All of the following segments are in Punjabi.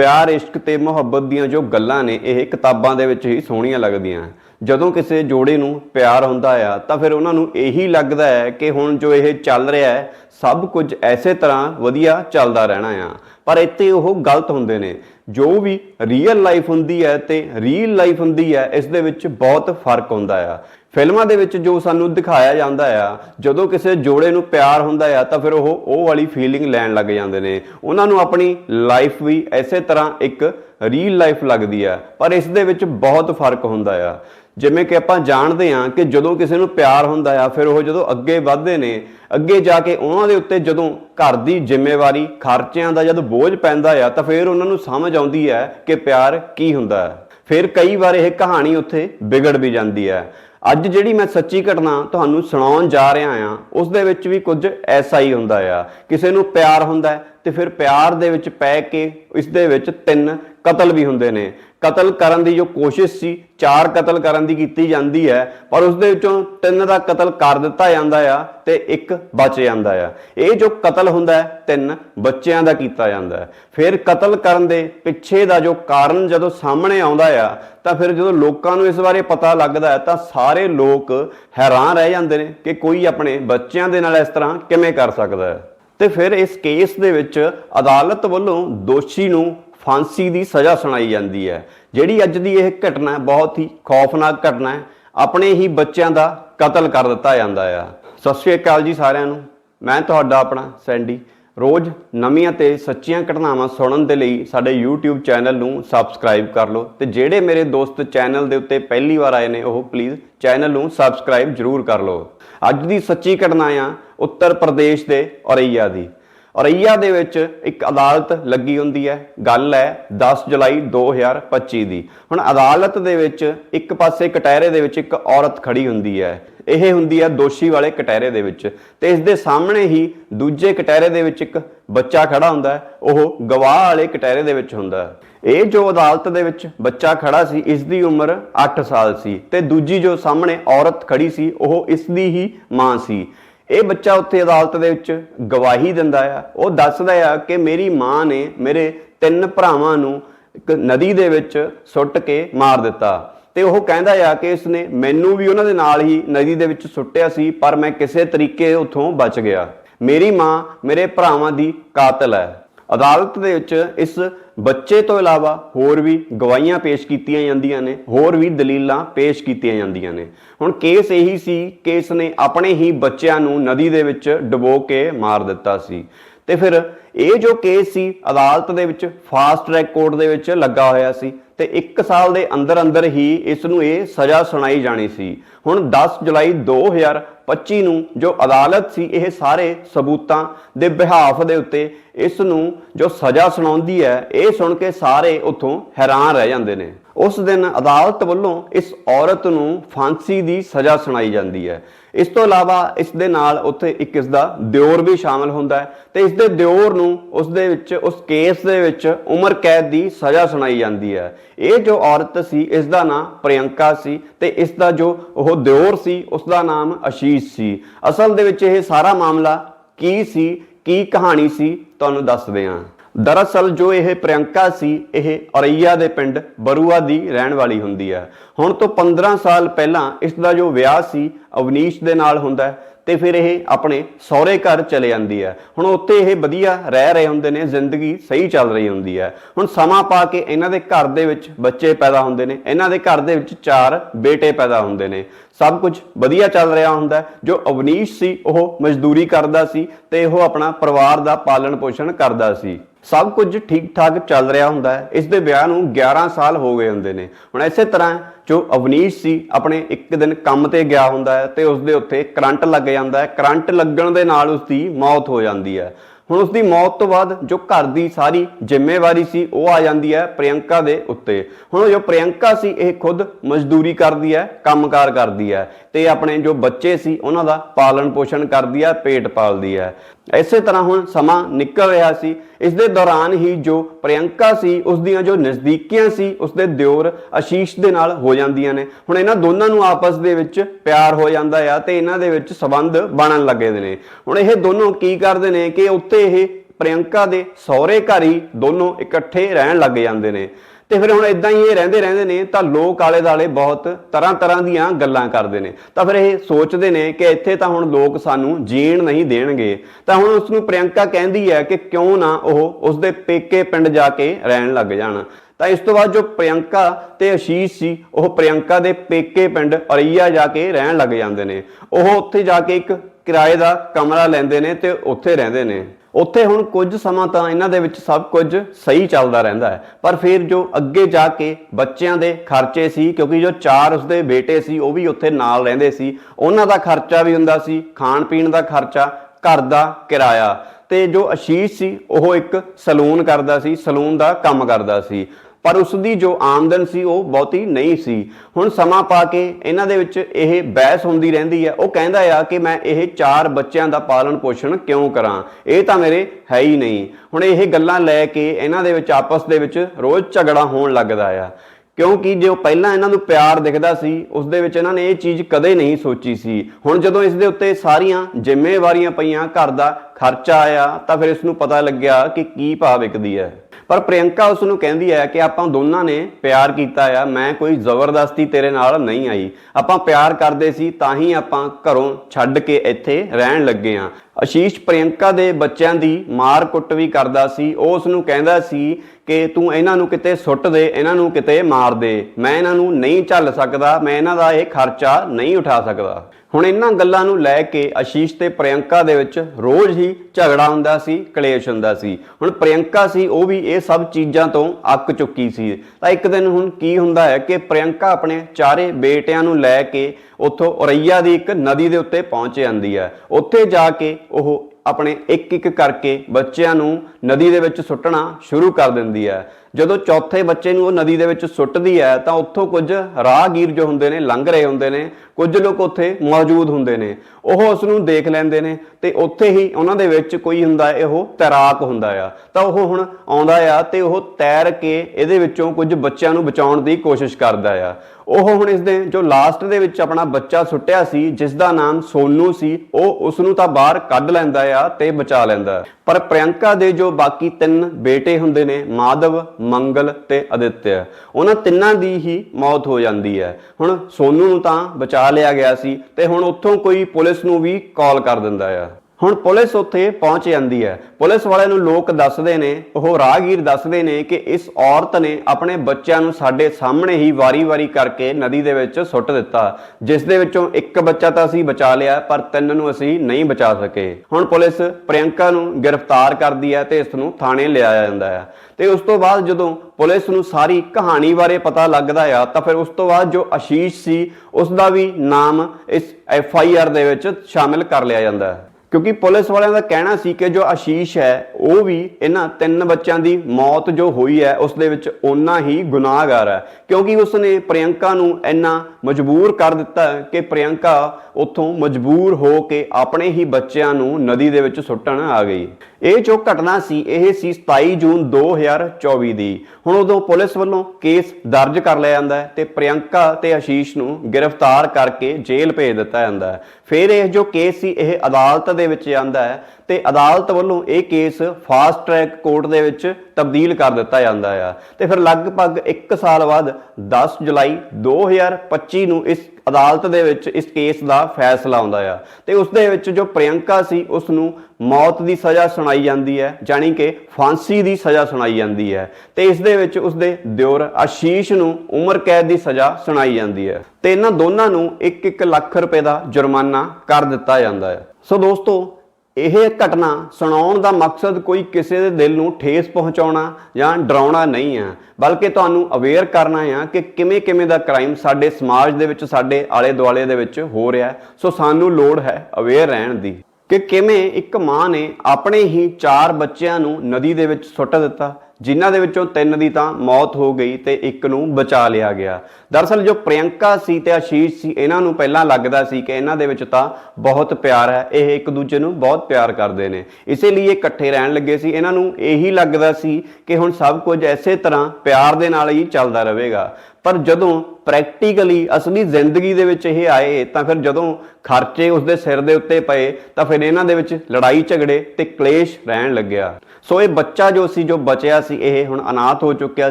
ਪਿਆਰ, ਇਸ਼ਕ ਤੇ ਮੁਹੱਬਤ ਦੀਆਂ ਜੋ ਗੱਲਾਂ ਨੇ, ਇਹ ਕਿਤਾਬਾਂ ਦੇ ਵਿੱਚ ਹੀ ਸੋਹਣੀਆਂ ਲੱਗਦੀਆਂ ਜਦੋਂ ਕਿਸੇ ਜੋੜੇ ਨੂੰ ਪਿਆਰ ਹੁੰਦਾ ਆ, ਤਾਂ ਫਿਰ ਉਹਨਾਂ ਨੂੰ ਇਹੀ ਲੱਗਦਾ ਹੈ ਕਿ ਹੁਣ ਜੋ ਇਹ ਚੱਲ ਰਿਹਾ ਹੈ, ਸਭ ਕੁਝ ਐਸੇ ਤਰ੍ਹਾਂ ਵਧੀਆ ਚੱਲਦਾ ਰਹਿਣਾ ਆ। ਪਰ ਇੱਥੇ ਉਹ ਗਲਤ ਹੁੰਦੇ ਨੇ। ਜੋ ਵੀ ਰੀਅਲ ਲਾਈਫ ਹੁੰਦੀ ਹੈ ਤੇ ਰੀਅਲ ਲਾਈਫ ਹੁੰਦੀ ਹੈ, ਇਸ ਦੇ ਵਿੱਚ ਬਹੁਤ ਫ਼ਰਕ ਹੁੰਦਾ ਆ। ਫਿਲਮਾਂ ਦੇ ਵਿੱਚ ਜੋ ਸਾਨੂੰ ਦਿਖਾਇਆ ਜਾਂਦਾ ਆ, ਜਦੋਂ ਕਿਸੇ ਜੋੜੇ ਨੂੰ ਪਿਆਰ ਹੁੰਦਾ ਆ, ਤਾਂ ਫਿਰ ਉਹ ਉਹ ਵਾਲੀ ਫੀਲਿੰਗ ਲੈਣ ਲੱਗ ਜਾਂਦੇ ਨੇ। ਉਹਨਾਂ ਨੂੰ ਆਪਣੀ ਲਾਈਫ ਵੀ ਐਸੇ ਤਰ੍ਹਾਂ ਇੱਕ ਰੀਅਲ ਲਾਈਫ ਲੱਗਦੀ ਆ, ਪਰ ਇਸ ਦੇ ਵਿੱਚ ਬਹੁਤ ਫ਼ਰਕ ਹੁੰਦਾ ਆ। ਜਿਵੇਂ ਕਿ ਆਪਾਂ ਜਾਣਦੇ ਹਾਂ ਕਿ ਜਦੋਂ ਕਿਸੇ ਨੂੰ ਪਿਆਰ ਹੁੰਦਾ ਆ, ਫਿਰ ਉਹ ਜਦੋਂ ਅੱਗੇ ਵਧਦੇ ਨੇ, ਅੱਗੇ ਜਾ ਕੇ ਉਹਨਾਂ ਦੇ ਉੱਤੇ ਜਦੋਂ ਘਰ ਦੀ ਜ਼ਿੰਮੇਵਾਰੀ, ਖਰਚਿਆਂ ਦਾ ਜਦ ਬੋਝ ਪੈਂਦਾ ਆ, ਤਾਂ ਫਿਰ ਉਹਨਾਂ ਨੂੰ ਸਮਝ ਆਉਂਦੀ ਹੈ ਕਿ ਪਿਆਰ ਕੀ ਹੁੰਦਾ ਹੈ। ਫਿਰ ਕਈ ਵਾਰ ਇਹ ਕਹਾਣੀ ਉੱਥੇ ਵਿਗੜ ਵੀ ਜਾਂਦੀ ਹੈ। ਅੱਜ ਜਿਹੜੀ ਮੈਂ ਸੱਚੀ ਘਟਨਾ ਤੁਹਾਨੂੰ ਸੁਣਾਉਣ ਜਾ ਰਿਹਾ ਹਾਂ ਉਸ ਦੇ ਵਿੱਚ ਵੀ ਕੁਝ ਐਸਾ ਹੀ ਹੁੰਦਾ ਆ। ਕਿਸੇ ਨੂੰ ਪਿਆਰ ਹੁੰਦਾ ਹੈ ਤੇ ਫਿਰ ਪਿਆਰ ਦੇ ਵਿੱਚ ਪੈ ਕੇ ਇਸ ਦੇ ਵਿੱਚ ਤਿੰਨ ਕਤਲ ਵੀ ਹੁੰਦੇ ਨੇ। ਕਤਲ ਕਰਨ ਦੀ ਜੋ ਕੋਸ਼ਿਸ਼ ਸੀ, ਚਾਰ ਕਤਲ ਕਰਨ ਦੀ ਕੀਤੀ ਜਾਂਦੀ ਹੈ, ਪਰ ਉਸ ਦੇ ਵਿੱਚੋਂ ਤਿੰਨ ਦਾ ਕਤਲ ਕਰ ਦਿੱਤਾ ਜਾਂਦਾ ਆ ਤੇ ਇੱਕ ਬਚ ਜਾਂਦਾ ਆ। ਇਹ ਜੋ ਕਤਲ ਹੁੰਦਾ ਹੈ, ਤਿੰਨ ਬੱਚਿਆਂ ਦਾ ਕੀਤਾ ਜਾਂਦਾ ਹੈ। ਫਿਰ ਕਤਲ ਕਰਨ ਦੇ ਪਿੱਛੇ ਦਾ ਜੋ ਕਾਰਨ ਜਦੋਂ ਸਾਹਮਣੇ ਆਉਂਦਾ ਆ, ਤਾਂ ਫਿਰ ਜਦੋਂ ਲੋਕਾਂ ਨੂੰ ਇਸ ਬਾਰੇ ਪਤਾ ਲੱਗਦਾ ਹੈ, ਤਾਂ ਸਾਰੇ ਲੋਕ ਹੈਰਾਨ ਰਹਿ ਜਾਂਦੇ ਨੇ ਕਿ ਕੋਈ ਆਪਣੇ ਬੱਚਿਆਂ ਦੇ ਨਾਲ ਇਸ ਤਰ੍ਹਾਂ ਕਿਵੇਂ ਕਰ ਸਕਦਾ ਹੈ। ਤੇ ਫਿਰ ਇਸ ਕੇਸ ਦੇ ਵਿੱਚ ਅਦਾਲਤ ਵੱਲੋਂ ਦੋਸ਼ੀ ਨੂੰ ਫਾਂਸੀ ਦੀ ਸਜ਼ਾ ਸੁਣਾਈ ਜਾਂਦੀ ਹੈ। ਜਿਹੜੀ ਅੱਜ ਦੀ ਇਹ ਘਟਨਾ ਬਹੁਤ ਹੀ ਖੌਫਨਾਕ ਘਟਨਾ ਹੈ। ਆਪਣੇ ਹੀ ਬੱਚਿਆਂ ਦਾ ਕਤਲ ਕਰ ਦਿੱਤਾ ਜਾਂਦਾ ਆ। ਸਤਿ ਸ਼੍ਰੀ ਅਕਾਲ ਜੀ ਸਾਰਿਆਂ ਨੂੰ। ਮੈਂ ਤੁਹਾਡਾ ਆਪਣਾ ਸੈਂਡੀ। ਰੋਜ਼ ਨਵੀਆਂ ਤੇ ਸੱਚੀਆਂ ਘਟਨਾਵਾਂ ਸੁਣਨ ਦੇ ਲਈ ਸਾਡੇ YouTube ਚੈਨਲ ਨੂੰ ਸਬਸਕ੍ਰਾਈਬ ਕਰ ਲਓ ਤੇ ਜਿਹੜੇ ਮੇਰੇ ਦੋਸਤ ਚੈਨਲ ਦੇ ਉੱਤੇ ਪਹਿਲੀ ਵਾਰ ਆਏ ਨੇ, ਉਹ ਪਲੀਜ਼ ਚੈਨਲ ਨੂੰ ਸਬਸਕ੍ਰਾਈਬ ਜ਼ਰੂਰ ਕਰ ਲਓ। ਅੱਜ ਦੀ ਸੱਚੀ ਘਟਨਾ ਆ, ਉੱਤਰ ਪ੍ਰਦੇਸ਼ ਦੇ ਔਰਈਆ ਦੀ। ਔਰਈਆ ਦੇ ਵਿੱਚ ਇੱਕ ਅਦਾਲਤ ਲੱਗੀ ਹੁੰਦੀ ਹੈ, ਗੱਲ ਹੈ 10 ਜੁਲਾਈ 2025 ਦੀ। ਹੁਣ ਅਦਾਲਤ ਦੇ ਵਿੱਚ ਇੱਕ ਪਾਸੇ ਕਟਹਿਰੇ ਦੇ ਵਿੱਚ ਇੱਕ ਔਰਤ ਖੜੀ ਹੁੰਦੀ ਹੈ, ਇਹ ਹੁੰਦੀ ਹੈ ਦੋਸ਼ੀ ਵਾਲੇ ਕਟਹਿਰੇ ਦੇ ਵਿੱਚ। ਤੇ ਇਸ ਦੇ ਸਾਹਮਣੇ ਹੀ ਦੂਜੇ ਕਟਹਿਰੇ ਦੇ ਵਿੱਚ ਇੱਕ ਬੱਚਾ ਖੜਾ ਹੁੰਦਾ ਹੈ, ਉਹ ਗਵਾਹ ਵਾਲੇ ਕਟਹਿਰੇ ਦੇ ਵਿੱਚ ਹੁੰਦਾ ਹੈ। ਇਹ ਜੋ ਅਦਾਲਤ ਦੇ ਵਿੱਚ ਬੱਚਾ ਖੜਾ ਸੀ, ਇਸ ਦੀ ਉਮਰ 8 ਸਾਲ ਸੀ ਤੇ ਦੂਜੀ ਜੋ ਸਾਹਮਣੇ ਔਰਤ ਖੜੀ ਸੀ, ਉਹ ਇਸ ਦੀ ਹੀ ਮਾਂ ਸੀ। ਇਹ ਬੱਚਾ ਉੱਥੇ ਅਦਾਲਤ ਦੇ ਵਿੱਚ ਗਵਾਹੀ ਦਿੰਦਾ ਆ। ਉਹ ਦੱਸਦਾ ਆ ਕਿ ਮੇਰੀ ਮਾਂ ਨੇ ਮੇਰੇ ਤਿੰਨ ਭਰਾਵਾਂ ਨੂੰ ਇੱਕ ਨਦੀ ਦੇ ਵਿੱਚ ਸੁੱਟ ਕੇ ਮਾਰ ਦਿੱਤਾ। ਤੇ ਉਹ ਕਹਿੰਦਾ ਆ ਕਿ ਇਸਨੇ ਮੈਨੂੰ ਵੀ ਉਹਨਾਂ ਦੇ ਨਾਲ ਹੀ ਨਦੀ ਦੇ ਵਿੱਚ ਸੁੱਟਿਆ ਸੀ, ਪਰ ਮੈਂ ਕਿਸੇ ਤਰੀਕੇ ਉੱਥੋਂ ਬਚ ਗਿਆ। ਮੇਰੀ ਮਾਂ ਮੇਰੇ ਭਰਾਵਾਂ ਦੀ ਕਾਤਲ ਹੈ। ਅਦਾਲਤ ਦੇ ਵਿੱਚ ਇਸ ਬੱਚੇ ਤੋਂ ਇਲਾਵਾ ਹੋਰ ਵੀ ਗਵਾਹੀਆਂ ਪੇਸ਼ ਕੀਤੀਆਂ ਜਾਂਦੀਆਂ ਨੇ, ਹੋਰ ਵੀ ਦਲੀਲਾਂ ਪੇਸ਼ ਕੀਤੀਆਂ ਜਾਂਦੀਆਂ ਨੇ। ਹੁਣ ਕੇਸ ਇਹੀ ਸੀ ਕਿ ਇਸ ਨੇ ਆਪਣੇ ਹੀ ਬੱਚਿਆਂ ਨੂੰ ਨਦੀ ਦੇ ਵਿੱਚ ਡੁਬੋ ਕੇ ਮਾਰ ਦਿੱਤਾ ਸੀ। ਤੇ ਫਿਰ ਇਹ ਜੋ ਕੇਸ ਸੀ ਅਦਾਲਤ ਦੇ ਵਿੱਚ ਫਾਸਟ ਟਰੈਕ ਕੋਰਟ ਦੇ ਵਿੱਚ ਲੱਗਾ ਹੋਇਆ ਸੀ ਤੇ 1 ਸਾਲ ਦੇ ਅੰਦਰ ਅੰਦਰ ਹੀ ਇਸ ਨੂੰ ਇਹ ਸਜ਼ਾ ਸੁਣਾਈ ਜਾਣੀ ਸੀ। ਹੁਣ 10 ਜੁਲਾਈ 2025 ਨੂੰ ਜੋ ਅਦਾਲਤ ਸੀ, ਇਹ ਸਾਰੇ ਸਬੂਤਾਂ ਦੇ ਬਿਹਾਫ ਦੇ ਉੱਤੇ ਇਸ ਨੂੰ ਜੋ ਸਜ਼ਾ ਸੁਣਾਉਂਦੀ ਹੈ, ਇਹ ਸੁਣ ਕੇ ਸਾਰੇ ਉੱਥੋਂ ਹੈਰਾਨ ਰਹਿ ਜਾਂਦੇ ਨੇ। ਉਸ ਦਿਨ ਅਦਾਲਤ ਵੱਲੋਂ ਇਸ ਔਰਤ ਨੂੰ ਫਾਂਸੀ ਦੀ ਸਜ਼ਾ ਸੁਣਾਈ ਜਾਂਦੀ ਹੈ। ਇਸ ਤੋਂ ਇਲਾਵਾ ਇਸ ਦੇ ਨਾਲ ਉੱਥੇ ਇੱਕ ਇਸ ਦਾ ਦਿਓਰ ਵੀ ਸ਼ਾਮਲ ਹੁੰਦਾ ਹੈ ਤੇ ਇਸ ਦੇ ਦਿਓਰ ਨੂੰ ਉਸ ਦੇ ਵਿੱਚ, ਉਸ ਕੇਸ ਦੇ ਵਿੱਚ ਉਮਰ ਕੈਦ ਦੀ ਸਜ਼ਾ ਸੁਣਾਈ ਜਾਂਦੀ ਹੈ। ਇਹ ਜੋ ਔਰਤ ਸੀ, ਇਸ ਦਾ ਨਾਮ ਪ੍ਰਿਯੰਕਾ ਸੀ ਤੇ ਇਸ ਦਾ ਜੋ ਉਹ ਦਿਓਰ ਸੀ, ਉਸ ਦਾ ਨਾਮ ਆਸ਼ੀਸ਼ ਸੀ। ਅਸਲ ਦੇ ਵਿੱਚ ਇਹ ਸਾਰਾ ਮਾਮਲਾ ਕੀ ਸੀ, ਕੀ ਕਹਾਣੀ ਸੀ, ਤੁਹਾਨੂੰ ਦੱਸਦੇ ਹਾਂ ਦਰਅਸਲ ਜੋ ਇਹ ਪ੍ਰਿਯੰਕਾ ਸੀ, ਇਹ ਔਰਈਆ ਦੇ ਪਿੰਡ ਬਰੂਆ ਦੀ ਰਹਿਣ ਵਾਲੀ ਹੁੰਦੀ ਹੈ। ਹੁਣ ਤੋਂ 15 ਸਾਲ ਪਹਿਲਾਂ ਇਸ ਦਾ ਜੋ ਵਿਆਹ ਸੀ, ਅਵਨੀਸ਼ ਦੇ ਨਾਲ ਹੁੰਦਾ ਹੈ ਤੇ ਫਿਰ ਇਹ ਆਪਣੇ ਸਹੁਰੇ ਘਰ ਚਲੇ ਜਾਂਦੀ ਹੈ। ਹੁਣ ਉੱਥੇ ਇਹ ਵਧੀਆ ਰਹਿ ਰਹੇ ਹੁੰਦੇ ਨੇ, ਜ਼ਿੰਦਗੀ ਸਹੀ ਚੱਲ ਰਹੀ ਹੁੰਦੀ ਹੈ। ਹੁਣ ਸਮਾਂ ਪਾ ਕੇ ਇਹਨਾਂ ਦੇ ਘਰ ਦੇ ਵਿੱਚ ਬੱਚੇ ਪੈਦਾ ਹੁੰਦੇ ਨੇ, ਇਹਨਾਂ ਦੇ ਘਰ ਦੇ ਵਿੱਚ ਚਾਰ ਬੇਟੇ ਪੈਦਾ ਹੁੰਦੇ ਨੇ। ਸਭ ਕੁਝ ਵਧੀਆ ਚੱਲ ਰਿਹਾ ਹੁੰਦਾ ਜੋ ਅਵਨੀਸ਼ ਸੀ, ਉਹ ਮਜ਼ਦੂਰੀ ਕਰਦਾ ਸੀ ਤੇ ਉਹ ਆਪਣਾ ਪਰਿਵਾਰ ਦਾ ਪਾਲਣ ਪੋਸ਼ਣ ਕਰਦਾ ਸੀ। ਸਭ ਕੁਝ ਠੀਕ ਠਾਕ ਚੱਲ ਰਿਹਾ ਹੁੰਦਾ ਹੈ। ਇਸ ਦੇ ਵਿਆਹ ਨੂੰ 11 ਸਾਲ ਹੋ ਗਏ ਹੁੰਦੇ ਨੇ। ਹੁਣ ਇਸੇ ਤਰ੍ਹਾਂ ਜੋ ਅਵਨੀਸ਼ ਸੀ, ਆਪਣੇ ਇੱਕ ਦਿਨ ਕੰਮ ਤੇ ਗਿਆ ਹੁੰਦਾ ਹੈ ਤੇ ਉਸ ਦੇ ਉੱਤੇ ਕਰੰਟ ਲੱਗ ਜਾਂਦਾ ਹੈ। ਕਰੰਟ ਲੱਗਣ ਦੇ ਨਾਲ ਉਸ ਦੀ ਮੌਤ ਹੋ ਜਾਂਦੀ ਹੈ। ਹੁਣ ਉਸ ਦੀ ਮੌਤ ਤੋਂ ਬਾਅਦ ਜੋ ਘਰ ਦੀ ਸਾਰੀ ਜ਼ਿੰਮੇਵਾਰੀ ਸੀ, ਉਹ ਆ ਜਾਂਦੀ ਹੈ ਪ੍ਰਿਯੰਕਾ ਦੇ ਉੱਤੇ। ਹੁਣ ਜੋ ਪ੍ਰਿਯੰਕਾ ਸੀ, ਇਹ ਖੁਦ ਮਜ਼ਦੂਰੀ ਕਰਦੀ ਹੈ, ਕੰਮਕਾਰ ਕਰਦੀ ਹੈ। ਤੇ ਆਪਣੇ ਜੋ ਬੱਚੇ ਸੀ, ਉਹਨਾਂ ਦਾ ਪਾਲਣ ਪੋਸ਼ਣ ਕਰਦੀ ਹੈ ਪੇਟ ਪਾਲਦੀ ਹੈ ਇਸੇ ਤਰ੍ਹਾਂ ਹੁਣ ਸਮਾਂ ਨਿਕਲ ਰਿਹਾ ਸੀ। ਇਸ ਦੇ ਦੌਰਾਨ ਹੀ ਜੋ ਪ੍ਰਿਯੰਕਾ ਸੀ, ਉਸ ਦੀਆਂ ਜੋ ਨਜ਼ਦੀਕੀਆਂ ਸੀ, ਉਸ ਦੇ ਦਿਓਰ ਆਸ਼ੀਸ਼ ਦੇ ਨਾਲ ਹੋ ਜਾਂਦੀਆਂ ਨੇ। ਹੁਣ ਇਹਨਾਂ ਦੋਨਾਂ ਨੂੰ ਆਪਸ ਦੇ ਵਿੱਚ ਪਿਆਰ ਹੋ ਜਾਂਦਾ ਆ ਤੇ ਇਹਨਾਂ ਦੇ ਵਿੱਚ ਸਬੰਧ ਬਣਨ ਲੱਗੇ ਨੇ। ਹੁਣ ਇਹ ਦੋਨੋਂ ਕੀ ਕਰਦੇ ਨੇ ਕਿ ਉੱਤੇ ਇਹ ਪ੍ਰਿਯੰਕਾ ਦੇ ਸਹੁਰੇ ਘਰ ਹੀ ਦੋਨੋਂ ਇਕੱਠੇ ਰਹਿਣ ਲੱਗ ਜਾਂਦੇ ਨੇ। ਤੇ ਫਿਰ ਹੁਣ ਇਦਾਂ ਹੀ ਇਹ ਰਹਿੰਦੇ ਰਹਿੰਦੇ ਨੇ, ਤਾਂ ਲੋਕ ਆਲੇ ਦਾਲੇ ਬਹੁਤ ਤਰ੍ਹਾਂ ਤਰ੍ਹਾਂ ਦੀਆਂ ਗੱਲਾਂ ਕਰਦੇ ਨੇ। ਤਾਂ ਫਿਰ ਇਹ ਸੋਚਦੇ ਨੇ ਕਿ ਇੱਥੇ ਤਾਂ ਹੁਣ ਲੋਕ ਸਾਨੂੰ ਜੀਣ ਨਹੀਂ ਦੇਣਗੇ। ਤਾਂ ਹੁਣ ਉਸ ਨੂੰ ਪ੍ਰਿਯੰਕਾ ਕਹਿੰਦੀ ਹੈ ਕਿ ਕਿਉਂ ਨਾ ਉਹ ਉਸਦੇ ਪੇਕੇ ਪਿੰਡ ਜਾ ਕੇ ਰਹਿਣ ਲੱਗ ਜਾਣ। ਤਾਂ ਇਸ ਤੋਂ ਬਾਅਦ ਜੋ ਪ੍ਰਿਯੰਕਾ ਤੇ ਅਸ਼ੀਸ਼ ਸੀ, ਉਹ ਪ੍ਰਿਯੰਕਾ ਦੇ ਪੇਕੇ ਪਿੰਡ ਔਰਈਆ ਜਾ ਕੇ ਰਹਿਣ ਲੱਗ ਜਾਂਦੇ ਨੇ। ਉਹ ਉੱਥੇ ਜਾ ਕੇ ਇੱਕ ਕਿਰਾਏ ਦਾ ਕਮਰਾ ਲੈਂਦੇ ਨੇ ਤੇ ਉੱਥੇ ਰਹਿੰਦੇ ਨੇ। ਉੱਥੇ ਹੁਣ ਕੁਝ ਸਮਾਂ ਤਾਂ ਇਹਨਾਂ ਦੇ ਵਿੱਚ ਸਭ ਕੁਝ ਸਹੀ ਚੱਲਦਾ ਰਹਿੰਦਾ ਹੈ। ਪਰ ਫਿਰ ਜੋ ਅੱਗੇ ਜਾ ਕੇ ਬੱਚਿਆਂ ਦੇ ਖਰਚੇ ਸੀ, ਕਿਉਂਕਿ ਜੋ ਚਾਰ ਉਸਦੇ ਬੇਟੇ ਸੀ, ਉਹ ਵੀ ਉੱਥੇ ਨਾਲ ਰਹਿੰਦੇ ਸੀ। ਉਹਨਾਂ ਦਾ ਖਰਚਾ ਵੀ ਹੁੰਦਾ ਸੀ ਖਾਣ ਪੀਣ ਦਾ ਖਰਚਾ, ਘਰ ਦਾ ਕਿਰਾਇਆ। ਤੇ ਜੋ ਅਸ਼ੀਸ਼ ਸੀ, ਉਹ ਇੱਕ ਸਲੂਨ ਕਰਦਾ ਸੀ, ਸਲੂਨ ਦਾ ਕੰਮ ਕਰਦਾ ਸੀ। ਪਰ ਉਸ ਦੀ ਜੋ ਆਮਦਨ ਸੀ ਉਹ ਬਹੁਤੀ ਨਹੀਂ ਸੀ। ਹੁਣ ਸਮਾਂ ਪਾ ਕੇ ਇਹਨਾਂ ਦੇ ਵਿੱਚ ਇਹ ਬਹਿਸ ਹੁੰਦੀ ਰਹਿੰਦੀ ਹੈ। ਉਹ ਕਹਿੰਦਾ ਆ ਕਿ ਮੈਂ ਇਹ ਚਾਰ ਬੱਚਿਆਂ ਦਾ ਪਾਲਣ ਪੋਸ਼ਣ ਕਿਉਂ ਕਰਾਂ? ਇਹ ਤਾਂ ਮੇਰੇ ਹੈ ਹੀ ਨਹੀਂ। ਹੁਣ ਇਹ ਗੱਲਾਂ ਲੈ ਕੇ ਇਹਨਾਂ ਦੇ ਵਿੱਚ ਆਪਸ ਦੇ ਵਿੱਚ ਰੋਜ਼ ਝਗੜਾ ਹੋਣ ਲੱਗਦਾ ਆ। ਕਿਉਂਕਿ ਜੋ ਪਹਿਲਾਂ ਇਹਨਾਂ ਨੂੰ ਪਿਆਰ ਦਿਖਦਾ ਸੀ, ਉਸ ਦੇ ਵਿੱਚ ਇਹਨਾਂ ਨੇ ਇਹ ਚੀਜ਼ ਕਦੇ ਨਹੀਂ ਸੋਚੀ ਸੀ। ਹੁਣ ਜਦੋਂ ਇਸ ਦੇ ਉੱਤੇ ਸਾਰੀਆਂ ਜ਼ਿੰਮੇਵਾਰੀਆਂ ਪਈਆਂ, ਘਰ ਦਾ ਖਰਚਾ ਆਇਆ, ਤਾਂ ਫਿਰ ਇਸ ਨੂੰ ਪਤਾ ਲੱਗਿਆ ਕਿ ਕੀ ਭਾਅ ਵਿਕਦੀ ਹੈ। ਪਰ ਪ੍ਰਿਯੰਕਾ ਉਸ ਨੂੰ ਕਹਿੰਦੀ ਹੈ ਕਿ ਆਪਾਂ ਦੋਨਾਂ ਨੇ ਪਿਆਰ ਕੀਤਾ ਆ, ਮੈਂ ਕੋਈ ਜ਼ਬਰਦਸਤੀ ਤੇਰੇ ਨਾਲ ਨਹੀਂ ਆਈ। ਆਪਾਂ ਪਿਆਰ ਕਰਦੇ ਸੀ, ਤਾਂ ਹੀ ਆਪਾਂ ਘਰੋਂ ਛੱਡ ਕੇ ਇੱਥੇ ਰਹਿਣ ਲੱਗੇ ਆ ਅਸ਼ੀਸ਼ ਪ੍ਰਿਯੰਕਾ ਦੇ ਬੱਚਿਆਂ ਦੀ ਮਾਰ ਕੁੱਟ ਵੀ ਕਰਦਾ ਸੀ। ਉਹ ਉਸ ਨੂੰ ਕਹਿੰਦਾ ਸੀ ਕਿ ਤੂੰ ਇਹਨਾਂ ਨੂੰ ਕਿਤੇ ਸੁੱਟ ਦੇ, ਇਹਨਾਂ ਨੂੰ ਕਿਤੇ ਮਾਰ ਦੇ। ਮੈਂ ਇਹਨਾਂ ਨੂੰ ਨਹੀਂ ਝੱਲ ਸਕਦਾ, ਮੈਂ ਇਹਨਾਂ ਦਾ ਇਹ ਖਰਚਾ ਨਹੀਂ ਉਠਾ ਸਕਦਾ। ਹੁਣ ਇਹਨਾਂ ਗੱਲਾਂ ਨੂੰ ਲੈ ਕੇ ਆਸ਼ੀਸ਼ ਤੇ ਪ੍ਰਿਯੰਕਾ ਦੇ ਵਿੱਚ ਰੋਜ਼ ਹੀ ਝਗੜਾ ਹੁੰਦਾ ਸੀ, ਕਲੇਸ਼ ਹੁੰਦਾ ਸੀ। ਹੁਣ ਪ੍ਰਿਯੰਕਾ ਸੀ, ਉਹ ਵੀ ਇਹ ਸਭ ਚੀਜ਼ਾਂ ਤੋਂ ਅੱਕ ਚੁੱਕੀ ਸੀ। ਤਾਂ ਇੱਕ ਦਿਨ ਹੁਣ ਕੀ ਹੁੰਦਾ ਹੈ ਕਿ ਪ੍ਰਿਯੰਕਾ ਆਪਣੇ ਚਾਰੇ ਬੇਟਿਆਂ ਨੂੰ ਲੈ ਕੇ ਉੱਥੋਂ ਔਰਈਆ ਦੀ ਇੱਕ ਨਦੀ ਦੇ ਉੱਤੇ ਪਹੁੰਚ ਜਾਂਦੀ ਹੈ। ਉੱਥੇ ਜਾ ਕੇ ਉਹ ਆਪਣੇ ਇੱਕ ਇੱਕ ਕਰਕੇ ਬੱਚਿਆਂ ਨੂੰ ਨਦੀ ਦੇ ਵਿੱਚ ਸੁੱਟਣਾ ਸ਼ੁਰੂ ਕਰ ਦਿੰਦੀ ਹੈ। ਜਦੋਂ ਚੌਥੇ ਬੱਚੇ ਨੂੰ ਉਹ ਨਦੀ ਦੇ ਵਿੱਚ ਸੁੱਟਦੀ ਹੈ ਤਾਂ ਉੱਥੋਂ ਕੁਝ ਰਾਹਗੀਰ ਜੋ ਹੁੰਦੇ ਨੇ ਲੰਘ ਰਹੇ ਹੁੰਦੇ ਨੇ ਕੁਝ ਲੋਕ ਉੱਥੇ ਮੌਜੂਦ ਹੁੰਦੇ ਨੇ। ਉਹ ਉਸ ਨੂੰ ਦੇਖ ਲੈਂਦੇ ਨੇ ਤੇ ਉੱਥੇ ਹੀ ਉਹਨਾਂ ਦੇ ਵਿੱਚ ਕੋਈ ਹੁੰਦਾ ਹੈ, ਉਹ ਤੈਰਾਕ ਹੁੰਦਾ ਆ। ਤਾਂ ਉਹ ਹੁਣ ਆਉਂਦਾ ਆ ਤੇ ਉਹ ਤੈਰ ਕੇ ਇਹਦੇ ਵਿੱਚੋਂ ਕੁਝ ਬੱਚਿਆਂ ਨੂੰ ਬਚਾਉਣ ਦੀ ਕੋਸ਼ਿਸ਼ ਕਰਦਾ ਆ। ਉਹ ਹੁਣ ਇਸ ਦੇ ਜੋ ਲਾਸਟ ਦੇ ਵਿੱਚ ਆਪਣਾ ਬੱਚਾ ਸੁੱਟਿਆ ਸੀ ਜਿਸ ਦਾ ਨਾਮ ਸੋਨੂ ਸੀ, ਉਹ ਉਸ ਨੂੰ ਤਾਂ ਬਾਹਰ ਕੱਢ ਲੈਂਦਾ ਆ ਤੇ ਬਚਾ ਲੈਂਦਾ ਪਰ ਪ੍ਰਿਯੰਕਾ ਦੇ ਜੋ ਬਾਕੀ ਤਿੰਨ ਬੇਟੇ ਹੁੰਦੇ ਨੇ, ਮਾਧਵ, ਮੰਗਲ ਤੇ ਅਦਿੱਤਿਆ, ਉਹਨਾਂ ਤਿੰਨਾਂ ਦੀ ਹੀ ਮੌਤ ਹੋ ਜਾਂਦੀ ਹੈ। ਹੁਣ ਸੋਨੂ ਨੂੰ ਤਾਂ ਬਚਾ ਲਿਆ ਗਿਆ ਸੀ ਤੇ ਹੁਣ ਉੱਥੋਂ ਕੋਈ ਪੁਲਿਸ ਨੂੰ ਵੀ ਕਾਲ ਕਰ ਦਿੰਦਾ ਆ। ਹੁਣ ਪੁਲਿਸ ਉੱਥੇ ਪਹੁੰਚ ਜਾਂਦੀ ਹੈ। ਪੁਲਿਸ ਵਾਲਿਆਂ ਨੂੰ ਲੋਕ ਦੱਸਦੇ ਨੇ, ਉਹ ਰਾਹਗੀਰ ਦੱਸਦੇ ਨੇ ਕਿ ਇਸ ਔਰਤ ਨੇ ਆਪਣੇ ਬੱਚਿਆਂ ਨੂੰ ਸਾਡੇ ਸਾਹਮਣੇ ਹੀ ਵਾਰੀ-ਵਾਰੀ ਕਰਕੇ ਨਦੀ ਦੇ ਵਿੱਚ ਸੁੱਟ ਦਿੱਤਾ। ਜਿਸ ਦੇ ਵਿੱਚੋਂ ਇੱਕ ਬੱਚਾ ਤਾਂ ਅਸੀਂ ਬਚਾ ਲਿਆ, ਪਰ ਤਿੰਨ ਨੂੰ ਅਸੀਂ ਨਹੀਂ ਬਚਾ ਸਕੇ। ਹੁਣ ਪੁਲਿਸ ਪ੍ਰਿਯੰਕਾ ਨੂੰ ਗ੍ਰਿਫਤਾਰ ਕਰਦੀ ਹੈ ਤੇ ਇਸ ਨੂੰ ਥਾਣੇ ਲਿਆਇਆ ਜਾਂਦਾ ਹੈ। ਤੇ ਉਸ ਤੋਂ ਬਾਅਦ ਜਦੋਂ ਪੁਲਿਸ ਨੂੰ ਸਾਰੀ ਕਹਾਣੀ ਬਾਰੇ ਪਤਾ ਲੱਗਦਾ ਆ, ਤਾਂ ਫਿਰ ਉਸ ਤੋਂ ਬਾਅਦ ਜੋ ਆਸ਼ੀਸ਼ ਸੀ ਉਸ ਦਾ ਵੀ ਨਾਮ ਇਸ ਐਫ ਆਈ ਆਰ ਦੇ ਵਿੱਚ ਸ਼ਾਮਿਲ ਕਰ ਲਿਆ ਜਾਂਦਾ ਹੈ। ਕਿਉਂਕਿ ਪੁਲਿਸ ਵਾਲਿਆਂ ਦਾ ਕਹਿਣਾ ਸੀ ਕਿ ਜੋ ਆਸ਼ੀਸ਼ ਹੈ ਉਹ ਵੀ ਇਹਨਾਂ ਤਿੰਨ ਬੱਚਿਆਂ ਦੀ ਮੌਤ ਜੋ ਹੋਈ ਹੈ, ਉਸ ਦੇ ਵਿੱਚ ਓਨਾ ਹੀ ਗੁਨਾਹਗਾਰ ਹੈ। ਕਿਉਂਕਿ ਉਸਨੇ ਪ੍ਰਿਯੰਕਾ ਨੂੰ ਇੰਨਾ ਮਜਬੂਰ ਕਰ ਦਿੱਤਾ ਕਿ ਪ੍ਰਿਯੰਕਾ ਉੱਥੋਂ ਮਜਬੂਰ ਹੋ ਕੇ ਆਪਣੇ ਹੀ ਬੱਚਿਆਂ ਨੂੰ ਨਦੀ ਦੇ ਵਿੱਚ ਸੁੱਟਣ ਆ ਗਈ। ਇਹ ਜੋ ਘਟਨਾ ਸੀ, ਇਹ ਸੀ 27 ਜੂਨ 2024 ਦੀ। ਹੁਣ ਉਦੋਂ ਪੁਲਿਸ ਵੱਲੋਂ ਕੇਸ ਦਰਜ ਕਰ ਲਿਆ ਜਾਂਦਾ ਹੈ ਤੇ ਪ੍ਰਿਯੰਕਾ ਤੇ ਆਸ਼ੀਸ਼ ਨੂੰ ਗ੍ਰਿਫਤਾਰ ਕਰਕੇ ਜੇਲ੍ਹ ਭੇਜ ਦਿੱਤਾ ਜਾਂਦਾ ਹੈ। ਫਿਰ ਇਹ ਜੋ ਕੇਸ ਸੀ, ਇਹ ਅਦਾਲਤ ਦੇ ਵਿੱਚ ਜਾਂਦਾ ਹੈ ਤੇ ਅਦਾਲਤ ਵੱਲੋਂ ਇਹ ਕੇਸ ਫਾਸਟ ਟਰੈਕ ਕੋਰਟ ਦੇ ਵਿੱਚ ਤਬਦੀਲ ਕਰ ਦਿੱਤਾ ਜਾਂਦਾ ਆ। ਤੇ ਫਿਰ ਲਗਭਗ 1 ਸਾਲ ਬਾਅਦ 10 ਜੁਲਾਈ 2025 ਨੂੰ ਇਸ ਅਦਾਲਤ ਦੇ ਵਿੱਚ ਇਸ ਕੇਸ ਦਾ ਫੈਸਲਾ ਆਉਂਦਾ ਆ। ਤੇ ਉਸ ਦੇ ਵਿੱਚ ਜੋ ਪ੍ਰਿਯੰਕਾ ਸੀ, ਉਸ ਨੂੰ ਮੌਤ ਦੀ ਸਜ਼ਾ ਸੁਣਾਈ ਜਾਂਦੀ ਹੈ ਜਾਨੀ ਕਿ ਫਾਂਸੀ ਦੀ ਸਜ਼ਾ ਸੁਣਾਈ ਜਾਂਦੀ ਹੈ। ਤੇ ਇਸ ਦੇ ਵਿੱਚ ਉਸ ਦੇ ਦਿਓਰ ਆਸ਼ੀਸ਼ ਨੂੰ ਉਮਰ ਕੈਦ ਦੀ ਸਜ਼ਾ ਸੁਣਾਈ ਜਾਂਦੀ ਹੈ। ਤੇ ਇਹਨਾਂ ਦੋਨਾਂ ਨੂੰ 1-1 ਲੱਖ ਰੁਪਏ ਦਾ ਜੁਰਮਾਨਾ ਕਰ ਦਿੱਤਾ ਜਾਂਦਾ ਹੈ। ਸੋ ਦੋਸਤੋ ਇਹ ਘਟਨਾ ਸੁਣਾਉਣ ਦਾ ਮਕਸਦ ਕੋਈ ਕਿਸੇ ਦੇ ਦਿਲ ਨੂੰ ਠੇਸ ਪਹੁੰਚਾਉਣਾ ਜਾਂ ਡਰਾਉਣਾ ਨਹੀਂ ਹੈ ਬਲਕਿ ਤੁਹਾਨੂੰ ਅਵੇਅਰ ਕਰਨਾ ਆ ਕਿ ਕਿਵੇਂ ਕਿਵੇਂ ਦਾ ਕ੍ਰਾਈਮ ਸਾਡੇ ਸਮਾਜ ਦੇ ਵਿੱਚ, ਸਾਡੇ ਆਲੇ ਦੁਆਲੇ ਦੇ ਵਿੱਚ ਹੋ ਰਿਹਾ ਸੋ ਸਾਨੂੰ ਲੋੜ ਹੈ ਅਵੇਅਰ ਰਹਿਣ ਦੀ। ਕਿ ਕਿਵੇਂ ਇੱਕ ਮਾਂ ਨੇ ਆਪਣੇ ਹੀ ਚਾਰ ਬੱਚਿਆਂ ਨੂੰ ਨਦੀ ਦੇ ਵਿੱਚ ਸੁੱਟ ਦਿੱਤਾ, ਜਿਨ੍ਹਾਂ ਦੇ ਵਿੱਚੋਂ ਤਿੰਨ ਦੀ ਤਾਂ ਮੌਤ ਹੋ ਗਈ ਤੇ ਇੱਕ ਨੂੰ ਬਚਾ ਲਿਆ ਗਿਆ। ਦਰਅਸਲ ਜੋ ਪ੍ਰਿਯੰਕਾ ਸੀ ਤੇ ਆਸ਼ੀਸ਼ ਸੀ, ਇਹਨਾਂ ਨੂੰ ਪਹਿਲਾਂ ਲੱਗਦਾ ਸੀ ਕਿ ਇਹਨਾਂ ਦੇ ਵਿੱਚ ਤਾਂ ਬਹੁਤ ਪਿਆਰ ਹੈ। ਇਹ ਇੱਕ ਦੂਜੇ ਨੂੰ ਬਹੁਤ ਪਿਆਰ ਕਰਦੇ ਨੇ। ਇਸੇ ਲਈ ਇਹ ਇਕੱਠੇ ਰਹਿਣ ਲੱਗੇ ਸੀ। ਇਹਨਾਂ ਨੂੰ ਇਹੀ ਲੱਗਦਾ ਸੀ ਕਿ ਹੁਣ ਸਭ ਕੁਝ ਐਸੇ ਤਰ੍ਹਾਂ ਪਿਆਰ ਦੇ ਨਾਲ ਹੀ ਚੱਲਦਾ ਰਹੇਗਾ। ਪਰ ਜਦੋਂ ਪ੍ਰੈਕਟੀਕਲੀ ਅਸਲੀ ਜ਼ਿੰਦਗੀ ਦੇ ਵਿੱਚ ਇਹ ਆਏ, ਤਾਂ ਫਿਰ ਜਦੋਂ ਖਰਚੇ ਉਸਦੇ ਸਿਰ ਦੇ ਉੱਤੇ ਪਏ, ਤਾਂ ਫਿਰ ਇਹਨਾਂ ਦੇ ਵਿੱਚ ਲੜਾਈ ਝਗੜੇ ਤੇ ਕਲੇਸ਼ ਰਹਿਣ ਲੱਗਿਆ। ਸੋ ਇਹ ਬੱਚਾ ਜੋ ਸੀ, ਜੋ ਬਚਿਆ ਸੀ, ਇਹ ਹੁਣ ਅਨਾਥ ਹੋ ਚੁੱਕਿਆ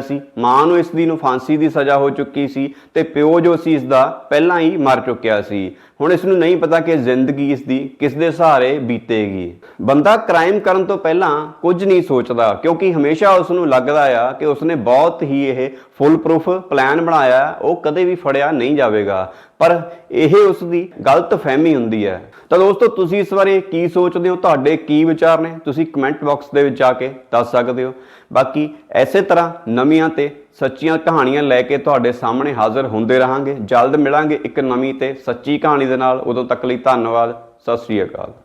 ਸੀ। ਮਾਂ ਨੂੰ ਇਸ ਦੀ ਨੂੰ ਫਾਂਸੀ ਦੀ ਸਜ਼ਾ ਹੋ ਚੁੱਕੀ ਸੀ ਤੇ ਪਿਓ ਜੋ ਸੀ, ਇਸ ਦਾ ਪਹਿਲਾਂ ਹੀ ਮਰ ਚੁੱਕਿਆ ਸੀ। ਹੁਣ ਇਸ ਨੂੰ ਨਹੀਂ ਪਤਾ ਕਿ ਜ਼ਿੰਦਗੀ ਇਸ ਦੀ ਕਿਸ ਦੇ ਸਹਾਰੇ ਬੀਤੇਗੀ। ਬੰਦਾ ਕ੍ਰਾਈਮ ਕਰਨ ਤੋਂ ਪਹਿਲਾਂ ਕੁਝ ਨਹੀਂ ਸੋਚਦਾ, ਕਿਉਂਕਿ ਹਮੇਸ਼ਾ ਉਸ ਨੂੰ ਲੱਗਦਾ ਆ ਕਿ ਉਸਨੇ ਬਹੁਤ ਹੀ ਇਹ ਫੁੱਲ ਪ੍ਰੂਫ ਪਲਾਨ ਬਣਾਇਆ, ਉਹ ਕਦੇ ਵੀ ਫੜਿਆ ਨਹੀਂ ਜਾਵੇਗਾ। ਪਰ ਇਹ ਉਸ ਦੀ ਗਲਤ ਫਹਿਮੀ ਹੁੰਦੀ ਹੈ। ਤਾਂ ਦੋਸਤੋ, ਤੁਸੀਂ ਇਸ ਬਾਰੇ ਕੀ ਸੋਚਦੇ ਹੋ? ਤੁਹਾਡੇ ਕੀ ਵਿਚਾਰ ਨੇ? ਤੁਸੀਂ ਕਮੈਂਟ ਬਾਕਸ ਦੇ ਵਿੱਚ ਜਾ ਕੇ ਦੱਸ ਸਕਦੇ ਹੋ। ਬਾਕੀ ਐਸੇ ਤਰ੍ਹਾਂ ਨਵੀਆਂ ਤੇ ਸੱਚੀਆਂ ਕਹਾਣੀਆਂ ਲੈ ਕੇ ਤੁਹਾਡੇ ਸਾਹਮਣੇ ਹਾਜ਼ਰ ਹੁੰਦੇ ਰਹਾਂਗੇ। ਜਲਦ ਮਿਲਾਂਗੇ ਇੱਕ ਨਵੀਂ ਤੇ ਸੱਚੀ ਕਹਾਣੀ ਦੇ ਨਾਲ। ਉਦੋਂ ਤੱਕ ਲਈ ਧੰਨਵਾਦ। ਸਤਿ ਸ੍ਰੀ ਅਕਾਲ।